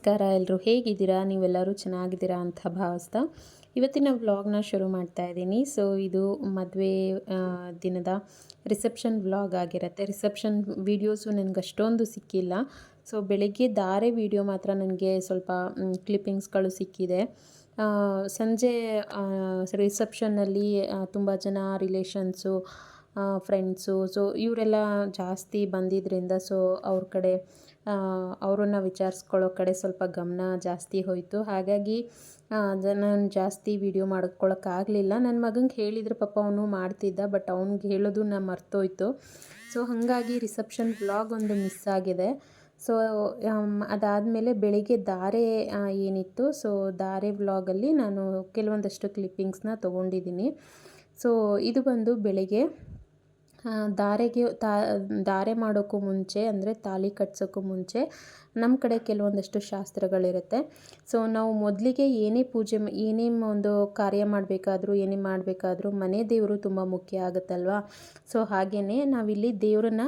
ನಮಸ್ಕಾರ ಎಲ್ಲರೂ ಹೇಗಿದ್ದೀರಾ? ನೀವೆಲ್ಲರೂ ಚೆನ್ನಾಗಿದ್ದೀರಾ ಅಂತ ಭಾವಿಸ್ತಾ ಇವತ್ತಿನ ವ್ಲಾಗ್ನ ಶುರು ಮಾಡ್ತಾ ಇದ್ದೀನಿ. ಸೊ, ಇದು ಮದುವೆ ದಿನದ ರಿಸೆಪ್ಷನ್ ವ್ಲಾಗ್ ಆಗಿರುತ್ತೆ. ರಿಸೆಪ್ಷನ್ ವೀಡಿಯೋಸು ನನಗೆ ಅಷ್ಟೊಂದು ಸಿಕ್ಕಿಲ್ಲ. ಸೊ, ಬೆಳಗ್ಗೆ ಧಾರೆ ವೀಡಿಯೋ ಮಾತ್ರ ನನಗೆ ಸ್ವಲ್ಪ ಕ್ಲಿಪ್ಪಿಂಗ್ಸ್ಗಳು ಸಿಕ್ಕಿದೆ. ಸಂಜೆ ರಿಸೆಪ್ಷನ್ನಲ್ಲಿ ತುಂಬ ಜನ ರಿಲೇಷನ್ಸು ಫ್ರೆಂಡ್ಸು ಸೊ ಇವರೆಲ್ಲ ಜಾಸ್ತಿ ಬಂದಿದ್ದರಿಂದ ಸೊ ಅವ್ರ ಕಡೆ ಅವರನ್ನು ವಿಚಾರಿಸ್ಕೊಳ್ಳೋ ಕಡೆ ಸ್ವಲ್ಪ ಗಮನ ಜಾಸ್ತಿ ಹೋಯಿತು. ಹಾಗಾಗಿ ನಾನು ಜಾಸ್ತಿ ವೀಡಿಯೋ ಮಾಡ್ಕೊಳಕ್ಕಾಗಲಿಲ್ಲ ನನ್ನ ಮಗಂಗೆ ಹೇಳಿದ್ರೆ ಪಾಪ ಅವನು ಮಾಡ್ತಿದ್ದ ಬಟ್ ಅವ್ನಿಗೆ ಹೇಳೋದು ನಾನು ಮರ್ತೋಯ್ತು. ಸೊ ಹಾಗಾಗಿ ರಿಸೆಪ್ಷನ್ ವ್ಲಾಗ್ ಒಂದು ಮಿಸ್ ಆಗಿದೆ. ಸೊ ಅದಾದಮೇಲೆ ಬೆಳಿಗ್ಗೆ ಧಾರೆ ಏನಿತ್ತು ಸೊ ಧಾರೆ ವ್ಲಾಗಲ್ಲಿ ನಾನು ಕೆಲವೊಂದಷ್ಟು ಕ್ಲಿಪ್ಪಿಂಗ್ಸ್ನ ತೊಗೊಂಡಿದ್ದೀನಿ. ಸೊ ಇದು ಬಂದು ಬೆಳಿಗ್ಗೆ ಧಾರೆಗೆ ತಾ ಧಾರೆ ಮಾಡೋಕ್ಕೂ ಮುಂಚೆ, ಅಂದರೆ ತಾಳಿ ಕಟ್ಸೋಕ್ಕೂ ಮುಂಚೆ ನಮ್ಮ ಕಡೆ ಕೆಲವೊಂದಷ್ಟು ಶಾಸ್ತ್ರಗಳಿರುತ್ತೆ. ಸೊ ನಾವು ಮೊದಲಿಗೆ ಏನೇ ಪೂಜೆ ಏನೇ ಒಂದು ಕಾರ್ಯ ಮಾಡಬೇಕಾದ್ರೂ, ಏನೇ ಮಾಡಬೇಕಾದ್ರೂ ಮನೆ ದೇವರು ತುಂಬ ಮುಖ್ಯ ಆಗುತ್ತಲ್ವಾ? ಸೊ ಹಾಗೆಯೇ ನಾವಿಲ್ಲಿ ದೇವರನ್ನ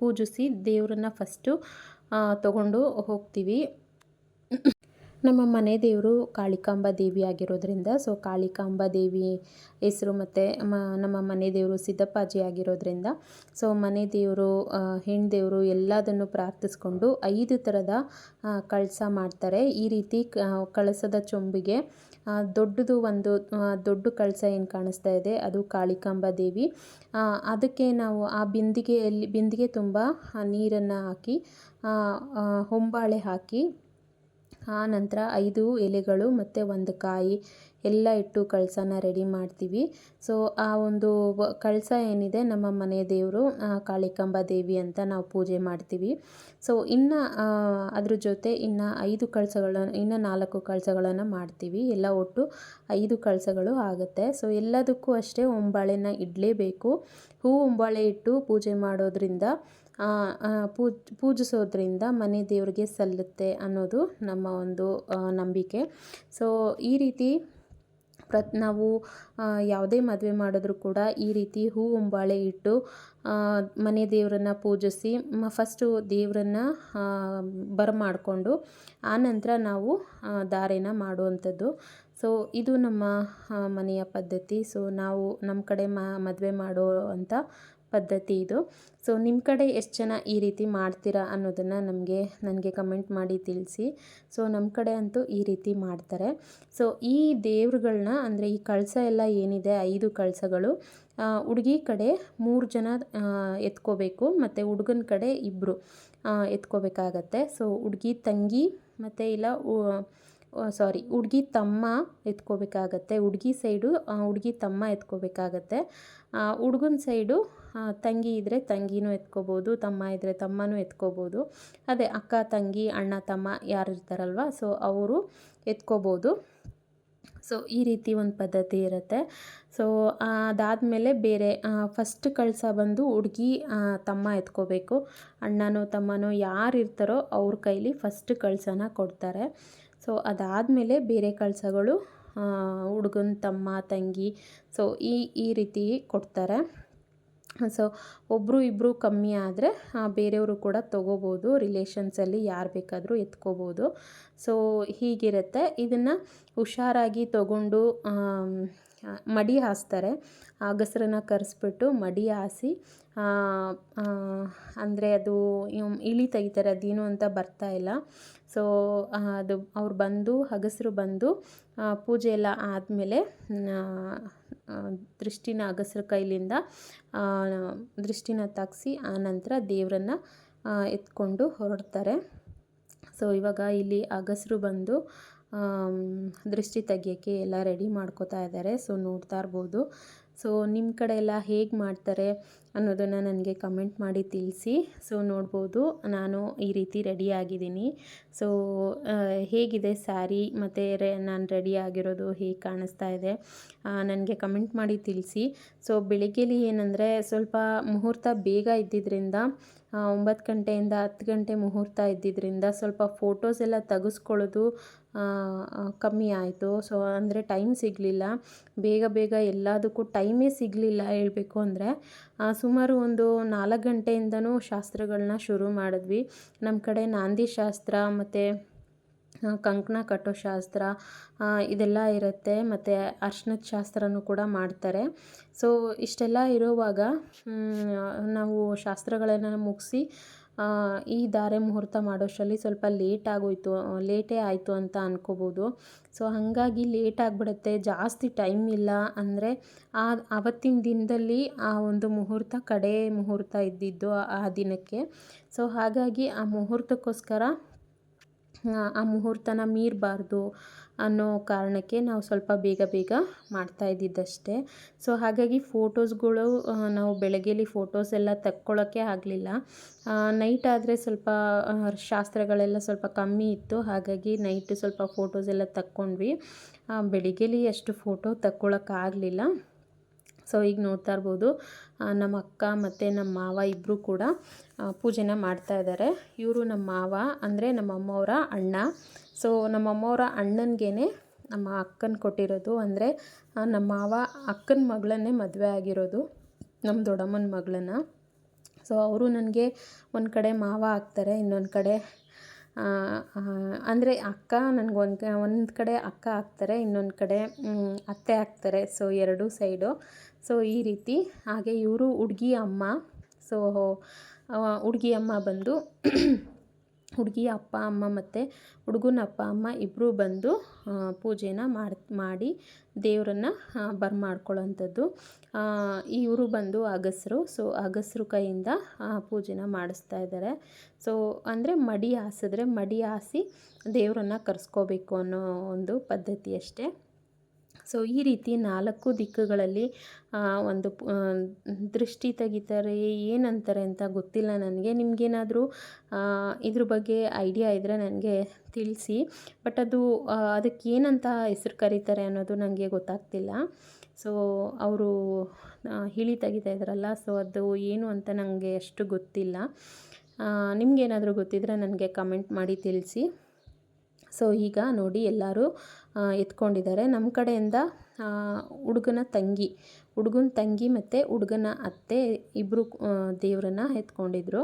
ಪೂಜಿಸಿ ದೇವರನ್ನ ಫಸ್ಟು ತಗೊಂಡು ಹೋಗ್ತೀವಿ. ನಮ್ಮ ಮನೆ ದೇವರು ಕಾಳಿಕಾಂಬ ದೇವಿ ಆಗಿರೋದ್ರಿಂದ ಸೊ ಕಾಳಿಕಾಂಬ ದೇವಿ ಹೆಸರು ಮತ್ತು ನಮ್ಮ ಮನೆ ದೇವರು ಸಿದ್ದಪ್ಪಾಜಿ ಆಗಿರೋದ್ರಿಂದ ಸೊ ಮನೆ ದೇವರು ಹೆಣ್ಣು ದೇವರು ಎಲ್ಲದನ್ನು ಪ್ರಾರ್ಥಿಸ್ಕೊಂಡು ಐದು ಥರದ ಕಳಸ ಮಾಡ್ತಾರೆ. ಈ ರೀತಿ ಕಳಸದ ಚೊಂಬಿಗೆ ದೊಡ್ಡದು ಒಂದು ದೊಡ್ಡ ಕಳಸ ಏನು ಕಾಣಿಸ್ತಾ ಇದೆ, ಅದು ಕಾಳಿಕಾಂಬ ದೇವಿ. ಅದಕ್ಕೆ ನಾವು ಆ ಬಿಂದಿಗೆಯಲ್ಲಿ, ಬಿಂದಿಗೆ ತುಂಬ ನೀರನ್ನು ಹಾಕಿ ಹೊಂಬಾಳೆ ಹಾಕಿ ಆ ನಂತರ ಐದು ಎಲೆಗಳು ಮತ್ತು ಒಂದು ಕಾಯಿ ಎಲ್ಲ ಇಟ್ಟು ಕಳಸನ ರೆಡಿ ಮಾಡ್ತೀವಿ. ಸೊ ಆ ಒಂದು ಕಳಸ ಏನಿದೆ ನಮ್ಮ ಮನೆ ದೇವರು ಕಾಳಿಕಾಂಬ ದೇವಿ ಅಂತ ನಾವು ಪೂಜೆ ಮಾಡ್ತೀವಿ. ಸೊ ಇನ್ನು ಅದ್ರ ಜೊತೆ ಇನ್ನು ಐದು ಕಳಸಗಳನ್ನು, ಇನ್ನು ನಾಲ್ಕು ಕಳಸಗಳನ್ನು ಮಾಡ್ತೀವಿ. ಎಲ್ಲ ಒಟ್ಟು ಐದು ಕಳಸಗಳು ಆಗುತ್ತೆ. ಸೊ ಎಲ್ಲದಕ್ಕೂ ಅಷ್ಟೇ ಒಂಬಾಳೆನ ಇಡಲೇಬೇಕು. ಹೂ ಒಂಬಾಳೆ ಇಟ್ಟು ಪೂಜೆ ಮಾಡೋದ್ರಿಂದ ಪೂಜಿಸೋದ್ರಿಂದ ಮನೆ ದೇವರಿಗೆ ಸಲ್ಲುತ್ತೆ ಅನ್ನೋದು ನಮ್ಮ ಒಂದು ನಂಬಿಕೆ. ಸೊ ಈ ರೀತಿ ಪ್ರತ್, ನಾವು ಯಾವುದೇ ಮದುವೆ ಮಾಡಿದ್ರೂ ಕೂಡ ಈ ರೀತಿ ಹೂ ಉಂಬಾಳೆ ಇಟ್ಟು ಮನೆ ದೇವರನ್ನ ಪೂಜಿಸಿ, ಮ ಫಸ್ಟು ಬರ ಬರಮಾಡಿಕೊಂಡು ಆನಂತರ ನಾವು ಧಾರೆನ ಮಾಡುವಂಥದ್ದು. ಸೊ ಇದು ನಮ್ಮ ಮನೆಯ ಪದ್ಧತಿ. ಸೊ ನಾವು ನಮ್ಮ ಕಡೆ ಮದುವೆ ಮಾಡೋ ಅಂಥ ಪದ್ಧತಿ ಇದು. ಸೊ ನಿಮ್ಮ ಕಡೆ ಎಷ್ಟು ಜನ ಈ ರೀತಿ ಮಾಡ್ತೀರಾ ಅನ್ನೋದನ್ನು ನಮಗೆ, ನನಗೆ ಕಮೆಂಟ್ ಮಾಡಿ ತಿಳಿಸಿ. ಸೊ ನಮ್ಮ ಕಡೆ ಅಂತೂ ಈ ರೀತಿ ಮಾಡ್ತಾರೆ. ಸೊ ಈ ದೇವ್ರುಗಳನ್ನ ಅಂದರೆ ಈ ಕಳಸ ಎಲ್ಲ ಏನಿದೆ, ಐದು ಕಳಸಗಳು ಹುಡುಗಿ ಕಡೆ ಮೂರು ಜನ ಎತ್ಕೋಬೇಕು, ಮತ್ತು ಹುಡುಗನ ಕಡೆ ಇಬ್ಬರು ಎತ್ಕೋಬೇಕಾಗತ್ತೆ. ಸೊ ಹುಡುಗಿ, ತಂಗಿ, ಮತ್ತು ಇಲ್ಲ ಸಾರಿ ಹುಡುಗಿ ತಮ್ಮ ಎತ್ಕೋಬೇಕಾಗತ್ತೆ. ಹುಡುಗಿ ಸೈಡು ಹುಡುಗಿ ತಮ್ಮ ಎತ್ಕೋಬೇಕಾಗತ್ತೆ. ಹುಡುಗನ ಸೈಡು ತಂಗಿ ಇದ್ದರೆ ತಂಗಿನೂ ಎತ್ಕೋಬೋದು, ತಮ್ಮ ಇದ್ದರೆ ತಮ್ಮನೂ ಎತ್ಕೋಬೋದು. ಅದೇ ಅಕ್ಕ, ತಂಗಿ, ಅಣ್ಣ, ತಮ್ಮ ಯಾರು ಇರ್ತಾರಲ್ವ ಸೊ ಅವರು ಎತ್ಕೋಬೋದು. ಸೊ ಈ ರೀತಿ ಒಂದು ಪದ್ಧತಿ ಇರುತ್ತೆ. ಸೊ ಅದಾದಮೇಲೆ ಬೇರೆ ಫಸ್ಟ್ ಕಳಸ ಬಂದು ಹುಡುಗಿ ತಮ್ಮ ಎತ್ಕೋಬೇಕು. ಅಣ್ಣನೋ ತಮ್ಮನೋ ಯಾರು ಇರ್ತಾರೋ ಅವ್ರ ಕೈಲಿ ಫಸ್ಟ್ ಕಳಸನ ಕೊಡ್ತಾರೆ. ಸೊ ಅದಾದಮೇಲೆ ಬೇರೆ ಕಳಸಗಳು ಹುಡುಗನ ತಮ್ಮ, ತಂಗಿ ಸೊ ಈ ಈ ರೀತಿ ಕೊಡ್ತಾರೆ. ಸೊ ಒಬ್ಬರು ಇಬ್ಬರು ಕಮ್ಮಿ ಆದರೆ ಬೇರೆಯವರು ಕೂಡ ತೊಗೋಬೋದು. ರಿಲೇಷನ್ಸಲ್ಲಿ ಯಾರು ಬೇಕಾದರೂ ಎತ್ಕೋಬೋದು. ಸೊ ಹೀಗಿರುತ್ತೆ. ಇದನ್ನು ಹುಷಾರಾಗಿ ತಗೊಂಡು ಮಡಿ ಹಾಸ್ತಾರೆ. ಅಗಸರನ್ನ ಕರೆಸ್ಬಿಟ್ಟು ಮಡಿ ಹಾಸಿ ಅಂದರೆ ಅದು ಇಳಿ ತೆಗಿತಾರೆ. ಅದೇನು ಅಂತ ಬರ್ತಾ ಇಲ್ಲ. ಸೊ ಅದು ಅವ್ರು ಬಂದು, ಹಗಸರು ಬಂದು ಪೂಜೆ ಎಲ್ಲ ಆದಮೇಲೆ ದೃಷ್ಟಿನ ಅಗಸರ ಕೈಲಿಂದ ದೃಷ್ಟಿನ ತಾಗಿಸಿ ಆನಂತರ ದೇವರನ್ನ ಎತ್ಕೊಂಡು ಹೊರಡ್ತಾರೆ. ಸೊ ಇವಾಗ ಇಲ್ಲಿ ಅಗಸರು ಬಂದು ದೃಷ್ಟಿ ತೆಗಿಯೋಕ್ಕೆ ಎಲ್ಲ ರೆಡಿ ಮಾಡ್ಕೋತಾ ಇದ್ದಾರೆ. ಸೊ ನೋಡ್ತಾ ಇರ್ಬೋದು. ಸೊ ನಿಮ್ಮ ಕಡೆ ಎಲ್ಲ ಹೇಗೆ ಮಾಡ್ತಾರೆ? ಅನ್ನೋದನ್ನು ನನಗೆ ಕಮೆಂಟ್ ಮಾಡಿ ತಿಳಿಸಿ. ಸೊ ನೋಡ್ಬೋದು. ನಾನು ಈ ರೀತಿ ರೆಡಿ ಆಗಿದ್ದೀನಿ. ಸೊ ಹೇಗಿದೆ ಸ್ಯಾರಿ ಮತ್ತು ರೆ ನಾನು ರೆಡಿ ಆಗಿರೋದು ಹೇಗೆ ಕಾಣಿಸ್ತಾ ಇದೆ? ನನಗೆ ಕಮೆಂಟ್ ಮಾಡಿ ತಿಳಿಸಿ. ಸೊ ಬೆಳಿಗ್ಗೆಲಿ ಏನಂದರೆ ಸ್ವಲ್ಪ ಮುಹೂರ್ತ ಬೇಗ ಇದ್ದಿದ್ದರಿಂದ ಒಂಬತ್ತು ಗಂಟೆಯಿಂದ ಹತ್ತು ಗಂಟೆ ಮುಹೂರ್ತ ಇದ್ದಿದ್ದರಿಂದ ಸ್ವಲ್ಪ ಫೋಟೋಸ್ ಎಲ್ಲ ತೆಗೆಸ್ಕೊಳ್ಳೋದು ಕಮ್ಮಿ ಆಯಿತು. ಸೊ ಅಂದರೆ ಟೈಮ್ ಸಿಗಲಿಲ್ಲ. ಬೇಗ ಬೇಗ ಎಲ್ಲದಕ್ಕೂ ಟೈಮೇ ಸಿಗಲಿಲ್ಲ ಹೇಳಬೇಕು ಅಂದರೆ ಸುಮಾರು ಒಂದು ನಾಲ್ಕು ಗಂಟೆಯಿಂದನೂ ಶಾಸ್ತ್ರಗಳನ್ನ ಶುರು ಮಾಡಿದ್ವಿ. ನಮ್ಮ ಕಡೆ ನಾಂದಿ ಶಾಸ್ತ್ರ ಮತ್ತು ಕಂಕಣ ಕಟ್ಟೋ ಶಾಸ್ತ್ರ ಇದೆಲ್ಲ ಇರುತ್ತೆ. ಮತ್ತು ಅರ್ಶಿನದ ಶಾಸ್ತ್ರನೂ ಕೂಡ ಮಾಡ್ತಾರೆ. ಸೊ, ಇಷ್ಟೆಲ್ಲ ಇರುವಾಗ ನಾವು ಶಾಸ್ತ್ರಗಳನ್ನು ಮುಗಿಸಿ ಈ ಧಾರೆ ಮುಹೂರ್ತ ಮಾಡೋಷ್ಟರಲ್ಲಿ ಸ್ವಲ್ಪ ಲೇಟ್ ಆಗೋಯ್ತು ಲೇಟೇ ಆಯಿತು ಅಂತ ಅನ್ಕೋಬೋದು. ಸೊ ಹಾಗಾಗಿ ಲೇಟ್ ಆಗಿಬಿಡುತ್ತೆ, ಜಾಸ್ತಿ ಟೈಮ್ ಇಲ್ಲ ಅಂದರೆ ಆ ಆವತ್ತಿನ ದಿನದಲ್ಲಿ ಆ ಒಂದು ಮುಹೂರ್ತ ಕಡೆ ಮುಹೂರ್ತ ಇದ್ದಿದ್ದು ಆ- ದಿನಕ್ಕೆ. ಸೊ ಹಾಗಾಗಿ ಆ ಮುಹೂರ್ತಕ್ಕೋಸ್ಕರ ಆ ಮುಹೂರ್ತನ ಮೀರಬಾರ್ದು ಅನ್ನೋ ಕಾರಣಕ್ಕೆ ನಾವು ಸ್ವಲ್ಪ ಬೇಗ ಬೇಗ ಮಾಡ್ತಾ ಇದ್ದಿದ್ದಷ್ಟೇ. ಸೊ ಹಾಗಾಗಿ ಫೋಟೋಸ್ಗಳು ನಾವು ಬೆಳಗ್ಗೆಲಿ ಫೋಟೋಸ್ ಎಲ್ಲ ತಕ್ಕೊಳ್ಳೋಕ್ಕೆ ಆಗಲಿಲ್ಲ. ನೈಟ್ ಆದರೆ ಸ್ವಲ್ಪ ಶಾಸ್ತ್ರಗಳೆಲ್ಲ ಸ್ವಲ್ಪ ಕಮ್ಮಿ ಇತ್ತು. ಹಾಗಾಗಿ ನೈಟ್ ಸ್ವಲ್ಪ ಫೋಟೋಸ್ ಎಲ್ಲ ತಕ್ಕೊಂಡ್ವಿ. ಬೆಳಗ್ಗೆಲಿ ಅಷ್ಟು ಫೋಟೋ ತಕ್ಕೊಳ್ಳೋಕ್ಕಾಗಲಿಲ್ಲ ಸೊ ಈಗ ನೋಡ್ತಾ ಇರ್ಬೋದು ನಮ್ಮ ಅಕ್ಕ ಮತ್ತು ನಮ್ಮ ಮಾವ ಇಬ್ಬರು ಕೂಡ ಪೂಜೆನ ಮಾಡ್ತಾ ಇದ್ದಾರೆ ಇವರು ನಮ್ಮ ಮಾವ ಅಂದರೆ ನಮ್ಮ ಅಮ್ಮವರ ಅಣ್ಣ. ಸೊ ನಮ್ಮ ಅಮ್ಮವರ ಅಣ್ಣನಿಗೇನೆ ನಮ್ಮ ಅಕ್ಕನ ಕೊಟ್ಟಿರೋದು. ಅಂದರೆ ನಮ್ಮ ಮಾವ ಅಕ್ಕನ ಮಗಳನ್ನೇ ಮದುವೆ ಆಗಿರೋದು, ನಮ್ಮ ದೊಡ್ಡಮ್ಮನ ಮಗಳನ್ನು. ಸೊ ಅವರು ನನಗೆ ಒಂದು ಕಡೆ ಮಾವ ಆಗ್ತಾರೆ, ಇನ್ನೊಂದು ಕಡೆ ಅಂದರೆ ಅಕ್ಕ ನನಗೆ ಒಂದು ಒಂದು ಕಡೆ ಅಕ್ಕ ಆಗ್ತಾರೆ, ಇನ್ನೊಂದು ಕಡೆ ಅತ್ತೆ ಆಗ್ತಾರೆ. ಸೊ ಎರಡೂ ಸೈಡು. ಸೊ ಈ ರೀತಿ ಹಾಗೆ ಇವರು ಹುಡುಗಿ ಅಮ್ಮ. ಸೊ ಹುಡುಗಿ ಅಮ್ಮ ಬಂದು ಹುಡುಗಿ, ಅಪ್ಪ, ಅಮ್ಮ ಮತ್ತು ಹುಡುಗನ ಅಪ್ಪ, ಅಮ್ಮ ಇಬ್ಬರೂ ಬಂದು ಪೂಜೆನ ಮಾಡಿ ಮಾಡಿ ದೇವರನ್ನ ಬರಮಾಡ್ಕೊಳ್ಳೋಂಥದ್ದು ಇವರು ಬಂದು ಅಗಸರು, ಸೊ ಅಗಸರು ಕೈಯಿಂದ ಪೂಜೆನ ಮಾಡಿಸ್ತಾ ಇದ್ದಾರೆ ಸೊ ಅಂದರೆ ಮಡಿ ಹಾಸಿದ್ರೆ ಮಡಿ ಹಾಸಿ ದೇವರನ್ನ ಕರೆಸ್ಕೋಬೇಕು ಅನ್ನೋ ಒಂದು ಪದ್ಧತಿ ಅಷ್ಟೇ. ಸೊ ಈ ರೀತಿ ನಾಲ್ಕು ದಿಕ್ಕುಗಳಲ್ಲಿ ಒಂದು ದೃಷ್ಟಿ ತೆಗಿತಾರೆ, ಏನಂತಾರೆ ಅಂತ ಗೊತ್ತಿಲ್ಲ ನನಗೆ. ನಿಮಗೇನಾದರೂ ಇದ್ರ ಬಗ್ಗೆ ಐಡಿಯಾ ಇದ್ದರೆ ನನಗೆ ತಿಳಿಸಿ. ಬಟ್ ಅದು ಅದಕ್ಕೆ ಏನಂತ ಹೆಸರು ಕರೀತಾರೆ ಅನ್ನೋದು ನನಗೆ ಗೊತ್ತಾಗ್ತಿಲ್ಲ. ಸೊ, ಅವರು ಹಿಳಿ ತೆಗಿತಾ ಇದ್ದಾರಲ್ಲ ಸೊ ಅದು ಏನು ಅಂತ ನನಗೆ ಅಷ್ಟು ಗೊತ್ತಿಲ್ಲ. ನಿಮಗೇನಾದರೂ ಗೊತ್ತಿದ್ದರೆ ನನಗೆ ಕಮೆಂಟ್ ಮಾಡಿ ತಿಳಿಸಿ. ಸೊ, ಈಗ ನೋಡಿ ಎಲ್ಲರೂ ಎತ್ಕೊಂಡಿದ್ದಾರೆ. ನಮ್ಮ ಕಡೆಯಿಂದ ಹುಡುಗನ ತಂಗಿ ಹುಡುಗನ ತಂಗಿ ಮತ್ತು ಹುಡುಗನ ಅತ್ತೆ ಇಬ್ಬರು ದೇವರನ್ನ ಎತ್ಕೊಂಡಿದ್ರು.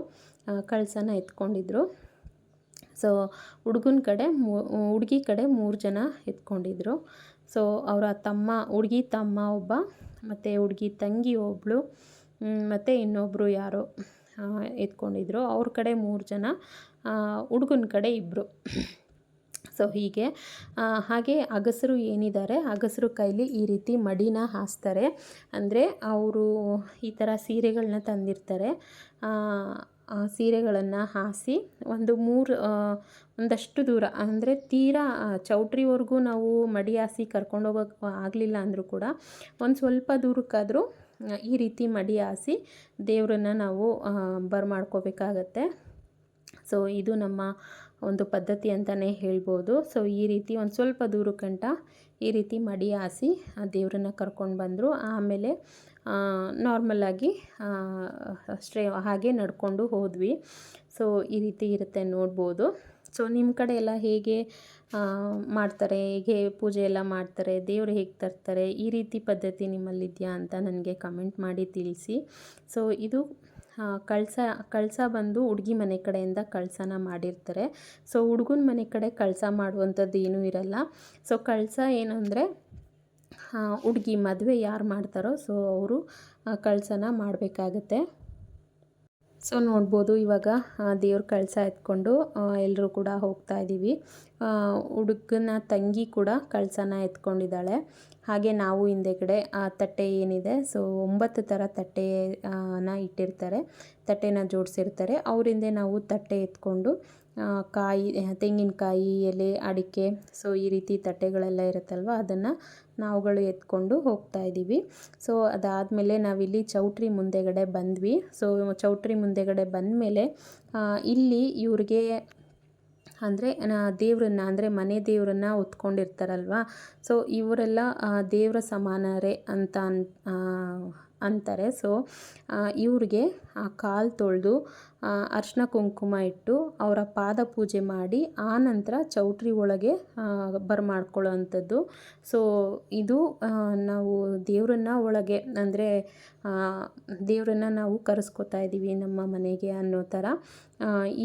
ಕಳಸನ ಎತ್ಕೊಂಡಿದ್ರು. ಸೊ ಹುಡುಗನ ಕಡೆ ಮೂ, ಹುಡುಗಿ ಕಡೆ ಮೂರು ಜನ ಎತ್ಕೊಂಡಿದ್ರು. ಸೊ ಅವರ ತಮ್ಮ, ಹುಡುಗಿ ತಮ್ಮ ಒಬ್ಬ, ಮತ್ತು ಹುಡುಗಿ ತಂಗಿ ಒಬ್ಬಳು ಮತ್ತು ಇನ್ನೊಬ್ಬರು ಯಾರೋ ಎತ್ಕೊಂಡಿದ್ರು. ಅವ್ರ ಕಡೆ ಮೂರು ಜನ ಹುಡುಗನ ಕಡೆ ಇಬ್ಬರು ಸೊ ಹೀಗೆ ಹಾಗೆ ಅಗಸರು ಏನಿದ್ದಾರೆ? ಅಗಸರು ಕೈಲಿ ಈ ರೀತಿ ಮಡಿನ ಹಾಸ್ತಾರೆ. ಅಂದರೆ ಅವರು ಈ ಥರ ಸೀರೆಗಳನ್ನ ತಂದಿರ್ತಾರೆ. ಆ, ಸೀರೆಗಳನ್ನು ಹಾಸಿ ಒಂದು ಮೂರು ಒಂದಷ್ಟು ದೂರ ಅಂದರೆ ತೀರಾ ಚೌಟ್ರಿವರೆಗೂ ನಾವು ಮಡಿ ಹಾಸಿ ಕರ್ಕೊಂಡೋಗೋಕೆ ಆಗಲಿಲ್ಲ ಅಂದರೂ ಕೂಡ ಒಂದು ಸ್ವಲ್ಪ ದೂರಕ್ಕಾದರೂ ಈ ರೀತಿ ಮಡಿ ಹಾಸಿ ದೇವರನ್ನ ನಾವು ಬರಮಾಡ್ಕೋಬೇಕಾಗತ್ತೆ ಸೊ ಇದು ನಮ್ಮ ಒಂದು ಪದ್ಧತಿ ಅಂತಲೇ ಹೇಳ್ಬೋದು. ಸೊ ಈ ರೀತಿ ಒಂದು ಸ್ವಲ್ಪ ದೂರಕ್ಕಂಟ ಈ ರೀತಿ ಮಡಿ ಹಾಸಿ ಆ ದೇವ್ರನ್ನ ಕರ್ಕೊಂಡು ಬಂದರು. ಆಮೇಲೆ ನಾರ್ಮಲಾಗಿ ಅಷ್ಟೇ ಹಾಗೆ ನಡ್ಕೊಂಡು ಹೋದ್ವಿ. ಸೊ ಈ ರೀತಿ ಇರುತ್ತೆ ನೋಡ್ಬೋದು. ಸೊ ನಿಮ್ಮ ಕಡೆ ಎಲ್ಲ ಹೇಗೆ ಮಾಡ್ತಾರೆ? ಹೇಗೆ ಪೂಜೆ ಎಲ್ಲ ಮಾಡ್ತಾರೆ? ದೇವರು ಹೇಗೆ ತರ್ತಾರೆ? ಈ ರೀತಿ ಪದ್ಧತಿ ನಿಮ್ಮಲ್ಲಿದೆಯಾ ಅಂತ ನನಗೆ ಕಮೆಂಟ್ ಮಾಡಿ ತಿಳಿಸಿ. ಸೊ ಇದು ಕಳಸ ಕಳಸ ಬಂದು ಹುಡುಗಿ ಮನೆ ಕಡೆಯಿಂದ ಕಳಸನ ಮಾಡಿರ್ತಾರೆ. ಸೊ, ಹುಡುಗನ ಮನೆ ಕಡೆ ಕಳಸ ಮಾಡುವಂಥದ್ದು ಏನೂ ಇರಲ್ಲ. ಸೊ, ಕಳಸ ಏನಂದರೆ ಹುಡುಗಿ ಮದುವೆ ಯಾರು ಮಾಡ್ತಾರೋ, ಸೊ, ಅವರು ಕಳಸನ ಮಾಡಬೇಕಾಗತ್ತೆ. ಸೊ ನೋಡ್ಬೋದು ಇವಾಗ ದೇವ್ರ ಕಳಸ ಎತ್ಕೊಂಡು ಎಲ್ಲರೂ ಕೂಡ ಹೋಗ್ತಾ ಇದ್ದೀವಿ ಹುಡುಗನ ತಂಗಿ ಕೂಡ ಕಳಸನ ಎತ್ಕೊಂಡಿದ್ದಾಳೆ. ಹಾಗೆ ನಾವು ಹಿಂದೆಗಡೆ ಆ, ತಟ್ಟೆ ಏನಿದೆ, ಸೊ ಒಂಬತ್ತು ಥರ ತಟ್ಟೆನ ಇಟ್ಟಿರ್ತಾರೆ. ತಟ್ಟೆನ ಜೋಡಿಸಿರ್ತಾರೆ. ಅವರಿಂದ ನಾವು ತಟ್ಟೆ ಎತ್ಕೊಂಡು ಕಾಯಿ, ತೆಂಗಿನಕಾಯಿ, ಎಲೆ, ಅಡಿಕೆ, ಸೊ ಈ ರೀತಿ ತಟ್ಟೆಗಳೆಲ್ಲ ಇರುತ್ತಲ್ವ, ಅದನ್ನು ನಾವುಗಳು ಎತ್ಕೊಂಡು ಹೋಗ್ತಾ ಇದ್ದೀವಿ. ಸೊ ಅದಾದಮೇಲೆ ನಾವಿಲ್ಲಿ ಚೌಟ್ರಿ ಮುಂದೆಗಡೆ ಬಂದ್ವಿ. ಸೊ ಚೌಟ್ರಿ ಮುಂದೆಗಡೆ ಬಂದಮೇಲೆ ಇಲ್ಲಿ ಇವ್ರಿಗೆ ಅಂದರೆ ದೇವ್ರನ್ನ ಅಂದರೆ ಮನೆ ದೇವ್ರನ್ನ ಹೊತ್ಕೊಂಡಿರ್ತಾರಲ್ವ? ಸೊ ಇವರೆಲ್ಲ ದೇವರ ಸಮಾನರೇ ಅಂತ ಅಂತಾರೆ. ಸೊ ಇವ್ರಿಗೆ ಕಾಲು ತೊಳೆದು ಅರ್ಶಿನ ಕುಂಕುಮ ಇಟ್ಟು ಅವರ ಪಾದ ಪೂಜೆ ಮಾಡಿ, ಆ ನಂತರ ಚೌಟ್ರಿ ಒಳಗೆ ಬರಮಾಡ್ಕೊಳ್ಳೋ ಅಂಥದ್ದು ಸೊ ಇದು ನಾವು ದೇವರನ್ನ ಒಳಗೆ, ಅಂದರೆ ದೇವರನ್ನ ನಾವು ಕರೆಸ್ಕೊತಾ ಇದ್ದೀವಿ ನಮ್ಮ ಮನೆಗೆ ಅನ್ನೋ ಥರ.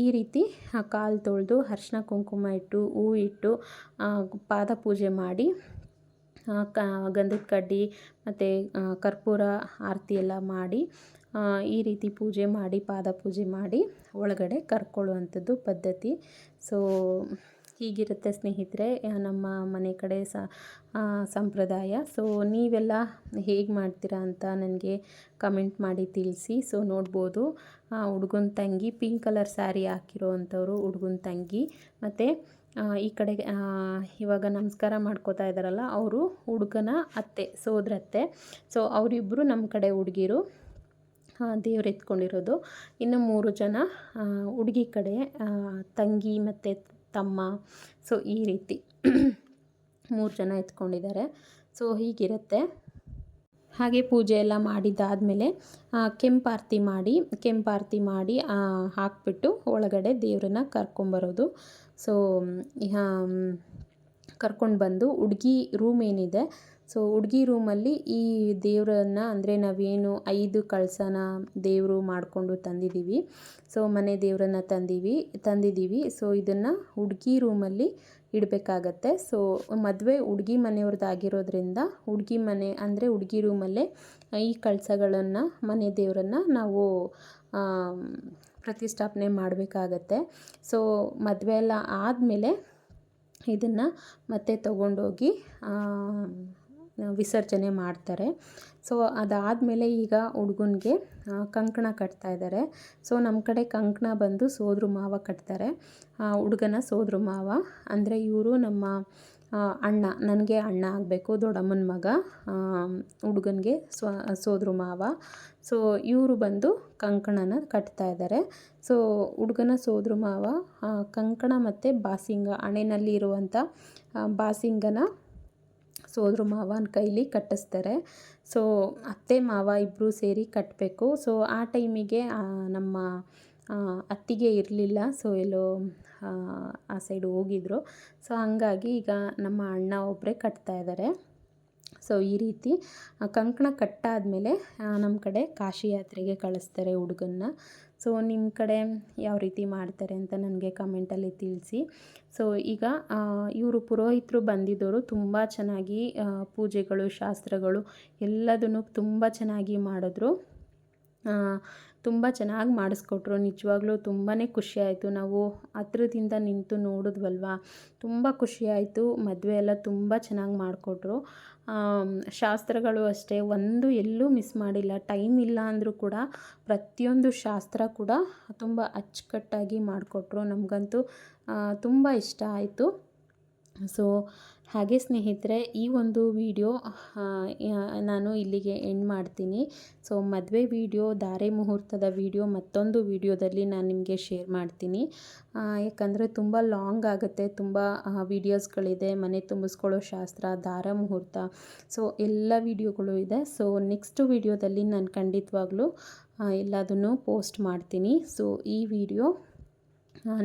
ಈ ರೀತಿ ಕಾಲು ತೊಳೆದು ಅರ್ಶಿನ ಕುಂಕುಮ ಇಟ್ಟು, ಹೂ ಇಟ್ಟು ಪಾದ ಪೂಜೆ ಮಾಡಿ ಕ, ಗಂಧದ ಕಡ್ಡಿ ಮತ್ತು ಕರ್ಪೂರ ಆರತಿ ಎಲ್ಲ ಮಾಡಿ ಈ ರೀತಿ ಪೂಜೆ ಮಾಡಿ, ಪಾದ ಪೂಜೆ ಮಾಡಿ ಒಳಗಡೆ ಕರ್ಕೊಳ್ಳುವಂಥದ್ದು ಪದ್ಧತಿ. ಸೊ ಹೀಗಿರುತ್ತೆ ಸ್ನೇಹಿತರೆ ನಮ್ಮ ಮನೆ ಕಡೆ ಸ ಸಂಪ್ರದಾಯ. ಸೊ ನೀವೆಲ್ಲ ಹೇಗೆ ಮಾಡ್ತೀರಾ ಅಂತ ನನಗೆ ಕಮೆಂಟ್ ಮಾಡಿ ತಿಳಿಸಿ. ಸೊ ನೋಡ್ಬೋದು ಹುಡುಗನ ತಂಗಿ, ಪಿಂಕ್ ಕಲರ್ ಸ್ಯಾರಿ ಹಾಕಿರೋ ಅಂಥವ್ರು ಹುಡುಗನ ತಂಗಿ. ಮತ್ತು ಈ ಕಡೆಗೆ ಇವಾಗ ನಮಸ್ಕಾರ ಮಾಡ್ಕೋತಾ ಇದ್ದಾರಲ್ಲ ಅವರು ಹುಡುಗನ ಅತ್ತೆ ಸೋದರತ್ತೆ ಸೊ ಅವರಿಬ್ಬರು ನಮ್ಮ ಕಡೆ ಹುಡುಗಿರು ದೇವ್ರು ಎತ್ಕೊಂಡಿರೋದು. ಇನ್ನು ಮೂರು ಜನ ಹುಡುಗಿ ಕಡೆ ತಂಗಿ ಮತ್ತು ತಮ್ಮ. ಸೊ ಈ ರೀತಿ ಮೂರು ಜನ ಎತ್ಕೊಂಡಿದ್ದಾರೆ. ಸೊ ಹೀಗಿರುತ್ತೆ. ಹಾಗೆ ಪೂಜೆ ಎಲ್ಲ ಮಾಡಿದ್ದಾದಮೇಲೆ ಕೆಂಪಾರತಿ ಮಾಡಿ ಕೆಂಪಾರತಿ ಮಾಡಿ ಹಾಕ್ಬಿಟ್ಟು ಒಳಗಡೆ ದೇವ್ರನ್ನ ಕರ್ಕೊಂಬರೋದು. ಸೊ ಕರ್ಕೊಂಡು ಬಂದು ಹುಡ್ಗಿ ರೂಮ್ ಏನಿದೆ ಸೊ ಹುಡುಗಿ ರೂಮಲ್ಲಿ ಈ ದೇವರನ್ನ ಅಂದರೆ ನಾವೇನು ಐದು ಕಳಸನ ದೇವರು ಮಾಡಿಕೊಂಡು ತಂದಿದ್ದೀವಿ. ಸೊ ಮನೆ ದೇವರನ್ನ ತಂದೀವಿ, ತಂದಿದ್ದೀವಿ. ಸೊ ಇದನ್ನು ಹುಡುಗಿ ರೂಮಲ್ಲಿ ಇಡಬೇಕಾಗತ್ತೆ. ಸೊ ಮದುವೆ ಹುಡುಗಿ ಮನೆಯವ್ರದ್ದಾಗಿರೋದ್ರಿಂದ ಹುಡುಗಿ ಮನೆ ಅಂದರೆ ಹುಡುಗಿ ರೂಮಲ್ಲೇ ಈ ಕಳಸಗಳನ್ನು ಮನೆ ದೇವರನ್ನು ನಾವು ಪ್ರತಿಷ್ಠಾಪನೆ ಮಾಡಬೇಕಾಗತ್ತೆ. ಸೊ ಮದುವೆ ಎಲ್ಲ ಆದಮೇಲೆ ಇದನ್ನು ಮತ್ತೆ ತಗೊಂಡೋಗಿ ವಿಸರ್ಜನೆ ಮಾಡ್ತಾರೆ. ಸೊ ಅದಾದಮೇಲೆ ಈಗ ಹುಡುಗನಿಗೆ ಕಂಕಣ ಕಟ್ತಾ ಇದ್ದಾರೆ ಸೊ ನಮ್ಮ ಕಡೆ ಕಂಕಣ ಬಂದು ಸೋದ್ರ ಮಾವ ಕಟ್ತಾರೆ. ಹುಡುಗನ ಸೋದ್ರ ಮಾವ. ಅಂದರೆ ಇವರು ನಮ್ಮ ಅಣ್ಣ, ನನಗೆ ಅಣ್ಣ ಆಗಬೇಕು, ದೊಡ್ಡಮ್ಮನ ಮಗ ಹುಡುಗನಿಗೆ ಸ್ವ, ಸೋದ್ರ ಮಾವ. ಸೊ ಇವರು ಬಂದು ಕಂಕಣನ ಕಟ್ತಾ ಇದ್ದಾರೆ ಸೊ ಹುಡುಗನ ಸೋದ್ರ ಮಾವ ಕಂಕಣ ಮತ್ತು ಬಾಸಿಂಗ ಹಣೆಯಲ್ಲಿ ಇರುವಂಥ ಬಾಸಿಂಗನ ಸೋದ್ರ ಮಾವನ ಕೈಲಿ ಕಟ್ಟಿಸ್ತಾರೆ. ಸೊ ಅತ್ತೆ ಮಾವ ಇಬ್ಬರೂ ಸೇರಿ ಕಟ್ಟಬೇಕು ಸೊ ಆ ಟೈಮಿಗೆ ನಮ್ಮ ಅತ್ತಿಗೆ ಇರಲಿಲ್ಲ. ಸೊ ಎಲ್ಲೋ, ಆ ಸೈಡ್ ಹೋಗಿದ್ರು. ಸೊ ಹಂಗಾಗಿ ಈಗ ನಮ್ಮ ಅಣ್ಣ ಒಬ್ಬರೇ ಕಟ್ತಾ ಇದ್ದಾರೆ ಸೊ ಈ ರೀತಿ ಕಂಕಣ ಕಟ್ಟಾದಮೇಲೆ ನಮ್ಮ ಕಡೆ ಕಾಶಿ ಯಾತ್ರೆಗೆ ಕಳಿಸ್ತಾರೆ ಹುಡುಗನ್ನ. ಸೊ ನಿಮ್ಮ ಕಡೆ ಯಾವ ರೀತಿ ಮಾಡ್ತಾರೆ ಅಂತ ನನಗೆ ಕಮೆಂಟಲ್ಲಿ ತಿಳಿಸಿ. ಸೊ ಈಗ ಇವರು ಪುರೋಹಿತರು ಬಂದಿದ್ದವರು ತುಂಬ ಚೆನ್ನಾಗಿ ಪೂಜೆಗಳು, ಶಾಸ್ತ್ರಗಳು ಎಲ್ಲದನ್ನು ತುಂಬ ಚೆನ್ನಾಗಿ ಮಾಡಿದ್ರು. ತುಂಬ ಚೆನ್ನಾಗಿ ಮಾಡಿಸ್ಕೊಟ್ರು. ನಿಜವಾಗ್ಲೂ ತುಂಬಾ ಖುಷಿಯಾಯಿತು ನಾವು ಹತ್ರದಿಂದ ನಿಂತು ನೋಡಿದ್ವಲ್ವಾ? ತುಂಬ ಖುಷಿಯಾಯಿತು ಮದುವೆ ಎಲ್ಲ ತುಂಬ ಚೆನ್ನಾಗಿ ಮಾಡಿಕೊಟ್ರು. ಶಾಸ್ತ್ರಗಳು ಅಷ್ಟೇ. ಒಂದು ಎಲ್ಲೂ ಮಿಸ್ ಮಾಡಿಲ್ಲ. ಟೈಮ್ ಇಲ್ಲ ಅಂದರೂ ಕೂಡ ಪ್ರತಿಯೊಂದು ಶಾಸ್ತ್ರ ಕೂಡ ತುಂಬ ಅಚ್ಚುಕಟ್ಟಾಗಿ ಮಾಡಿಕೊಟ್ರು. ನಮಗಂತೂ ತುಂಬ ಇಷ್ಟ ಆಯಿತು. ಸೊ ಹಾಗೆ ಸ್ನೇಹಿತರೆ, ಈ ಒಂದು ವಿಡಿಯೋ ನಾನು ಇಲ್ಲಿಗೆ ಎಂಡ್ ಮಾಡ್ತೀನಿ. ಸೊ ಮದುವೆ ವಿಡಿಯೋ ಧಾರೆ ಮುಹೂರ್ತದ ವಿಡಿಯೋ ಮತ್ತೊಂದು ವಿಡಿಯೋದಲ್ಲಿ ನಾನು ನಿಮಗೆ ಶೇರ್ ಮಾಡ್ತೀನಿ. ಯಾಕಂದರೆ ತುಂಬ ಲಾಂಗ್ ಆಗುತ್ತೆ, ತುಂಬ ವೀಡಿಯೋಸ್ಗಳಿದೆ ಮನೆ ತುಂಬಿಸ್ಕೊಳ್ಳೋ ಶಾಸ್ತ್ರ, ದಾರ ಮುಹೂರ್ತ, ಸೊ ಎಲ್ಲ ವಿಡಿಯೋಗಳು ಇದೆ. ಸೊ ನೆಕ್ಸ್ಟ್ ವಿಡಿಯೋದಲ್ಲಿ ನಾನು ಖಂಡಿತವಾಗ್ಲೂ ಎಲ್ಲದನ್ನು ಪೋಸ್ಟ್ ಮಾಡ್ತೀನಿ. ಸೊ ಈ ವಿಡಿಯೋ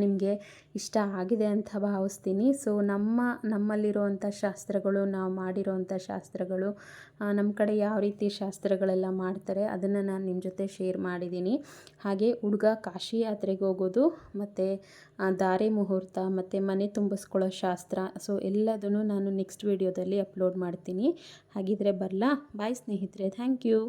ನಿಮಗೆ ಇಷ್ಟ ಆಗಿದೆ ಅಂತ ಭಾವಿಸ್ತೀನಿ. ಸೊ ನಮ್ಮ, ನಮ್ಮಲ್ಲಿರುವಂಥ ಶಾಸ್ತ್ರಗಳು, ನಾವು ಮಾಡಿರೋವಂಥ ಶಾಸ್ತ್ರಗಳು ನಮ್ಮ ಕಡೆ ಯಾವ ರೀತಿ ಶಾಸ್ತ್ರಗಳೆಲ್ಲ ಮಾಡ್ತಾರೆ ಅದನ್ನು ನಾನು ನಿಮ್ಮ ಜೊತೆ ಶೇರ್ ಮಾಡಿದ್ದೀನಿ. ಹಾಗೆ ಹುಡುಗ ಕಾಶಿ ಯಾತ್ರೆಗೆ ಹೋಗೋದು, ಮತ್ತು ದಾರೆ ಮುಹೂರ್ತ, ಮತ್ತು ಮನೆ ತುಂಬಿಸ್ಕೊಳ್ಳೋ ಶಾಸ್ತ್ರ ಸೊ ಎಲ್ಲದನ್ನು ನಾನು ನೆಕ್ಸ್ಟ್ ವೀಡಿಯೋದಲ್ಲಿ ಅಪ್ಲೋಡ್ ಮಾಡ್ತೀನಿ. ಹಾಗಿದ್ರೆ ಬರಲಾ? ಬಾಯ್ ಸ್ನೇಹಿತರೆ ಥ್ಯಾಂಕ್ ಯು